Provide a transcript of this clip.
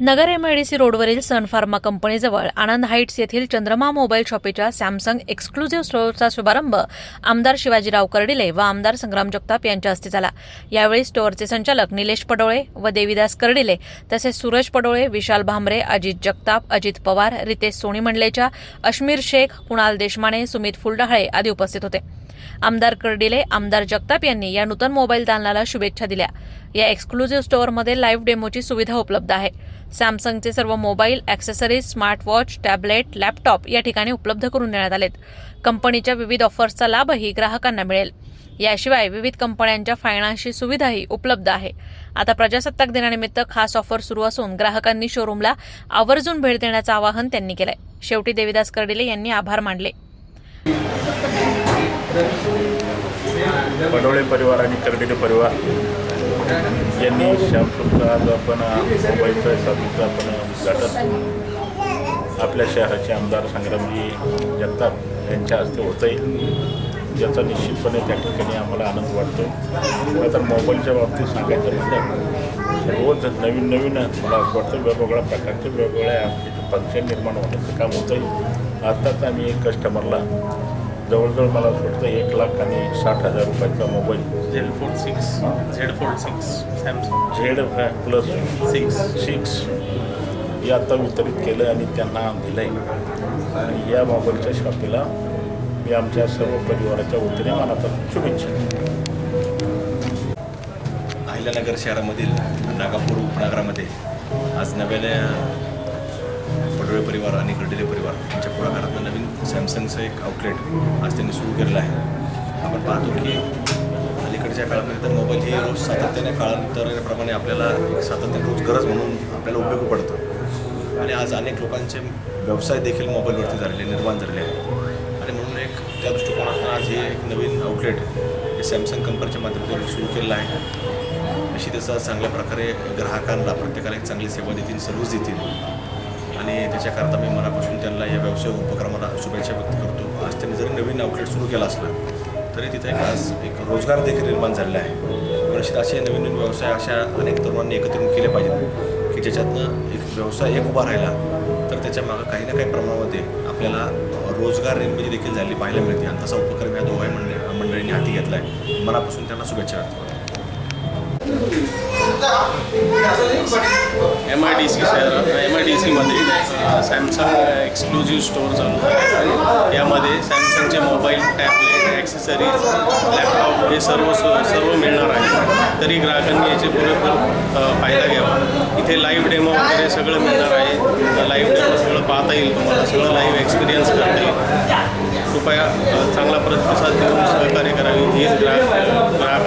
नगर MIDC रोडवरील सन pharma कंपनीजवळ आनंद heights येथील चंद्रमा मोबाईल शॉपीच्या सॅमसंग एक्सक्लुझिव्ह स्टोअरचा शुभारंभ आमदार शिवाजीराव कर्डिले व आमदार संग्राम जगताप यांच्या हस्ते झाला. यावेळी स्टोअरचे संचालक निलेश पडोळे व देविदास कर्डिले तसेच सूरज पडोळे विशाल भांबरे अजित जगताप अजित पवार रितेश सोनी मंडलेच्या अश्मीर शेख कुणाल देशमाने सुमित फुलडाळे आदी उपस्थित होते. आमदार कर्डिले आमदार जगताप यांनी या नूतन मोबाईल दालनाला शुभेच्छा दिल्या. या एक्सक्लुझिव्ह स्टोअरमध्ये लाईव्ह डेमोची सुविधा उपलब्ध आहे. सॅमसंगचे सर्व mobile accessories smartwatch tablet laptop या ठिकाणी उपलब्ध करून देण्यात आलेत. कंपनीच्या विविध ऑफर्सचा लाभही ग्राहकांना मिळेल. याशिवाय विविध कंपन्यांच्या फायनान्सची सुविधाही उपलब्ध आहे. आता प्रजासत्ताक दिनानिमित्त खास ऑफर सुरू असून ग्राहकांनी शोरूमला आवर्जून भेट देण्याचं आवाहन त्यांनी केलंय. शेवटी देविदास कर्डिले यांनी आभार मानले. परिवार आणि कर्डिले परिवार. यांनी श्यामपूरचा आज आपण मोबाईलचा साधूचं आपण उद्घाटन आपल्या शहराचे आमदार संग्रामजी जगताप यांच्या हस्ते होत आहे याचा निश्चितपणे त्या ठिकाणी आम्हाला आनंद वाटतो. तर मोबाईलच्या बाबतीत सांगायचं म्हटलं रोज नवीन नवीन मला असं वाटतं वेगवेगळ्या प्रकारचे वेगवेगळ्या आपले फंक्शन निर्माण होण्याचं काम होतं आहे आत्ताच आम्ही एक कस्टमरला जवळजवळ मला असं वाटतं एक लाख आणि साठ हजार रुपयाचा mobile. Z fold six Z fold six Samsung. Z plus six. Six. हे आता वितरित केलं आणि त्यांना दिलं आहे आणि या मोबाईलच्या शॉपीला मी आमच्या सर्व परिवाराच्या वतीने मनापासून शुभेच्छा अहिल्यानगर शहरामधील नागापूर उपनगरामध्ये आज नव्याने पडोळे परिवार आणि कर्डिले परिवार यांच्या पुढाकारातनं नवीन सॅमसंगचं एक आउटलेट आज त्यांनी सुरू केलेलं आहे. आपण पाहतो की अलीकडच्या काळामध्ये तर मोबाईल हे रोज सातत्याने काळांतराप्रमाणे आपल्याला एक सातत्याने रोज गरज म्हणून आपल्याला उपयोगी पडतो. आणि आज अनेक लोकांचे व्यवसाय देखील मोबाईलवरती झालेले निर्माण झालेले आहेत. आणि म्हणून एक त्या दृष्टिकोनातून आज हे एक नवीन आउटलेट हे सॅमसंग कंपनीच्या माध्यमातून सुरू केलेलं आहे. अशी त्याचा चांगल्या प्रकारे ग्राहकांना प्रत्येकाला एक चांगली सेवा देतील सर्व्हिस देतील. आणि त्याच्याकरता मी मनापासून त्यांना या व्यवसाय उपक्रमाला शुभेच्छा व्यक्त करतो. आज त्यांनी जरी नवीन आउटलेट सुरू केला असला तरी तिथे एक आज एक रोजगार देखील निर्माण झालेला आहे. निश्चित असे नवीन नवीन व्यवसाय अशा अनेक तरुणांनी एकत्र येऊन केले पाहिजेत की ज्याच्यातनं एक व्यवसाय एक उभा राहिला तर त्याच्या मागं काही ना काही प्रमाणामध्ये आपल्याला रोजगार निर्मिती देखील झाली पाहायला मिळते. आणि तसा उपक्रम या दोघाही मंडळी मंडळींनी हाती घेतला आहे मनापासून त्यांना शुभेच्छा व्यक्त करतो. एम आय डी सी शहर एम आय डी सीमध्ये सॅमसंग एक्सक्लुझिव्ह स्टोअर चालू आहे. यामध्ये सॅमसंगचे मोबाईल टॅबलेट ॲक्सेसरीज लॅपटॉप हे सर्व सर्व मिळणार आहे. तरी ग्राहकांनी याचे पुरेपूर फायदा घ्यावा. इथे लाईव्ह डेमो वगैरे सगळं मिळणार आहे. लाईव्ह डेमो सगळं पाहता येईल तुम्हाला. सगळं लाईव्ह एक्सपिरियन्स करता येईल. कृपया चांगला प्रतिसाद देऊन सहकार्य करावी. हीच ग्राहक ग्राहक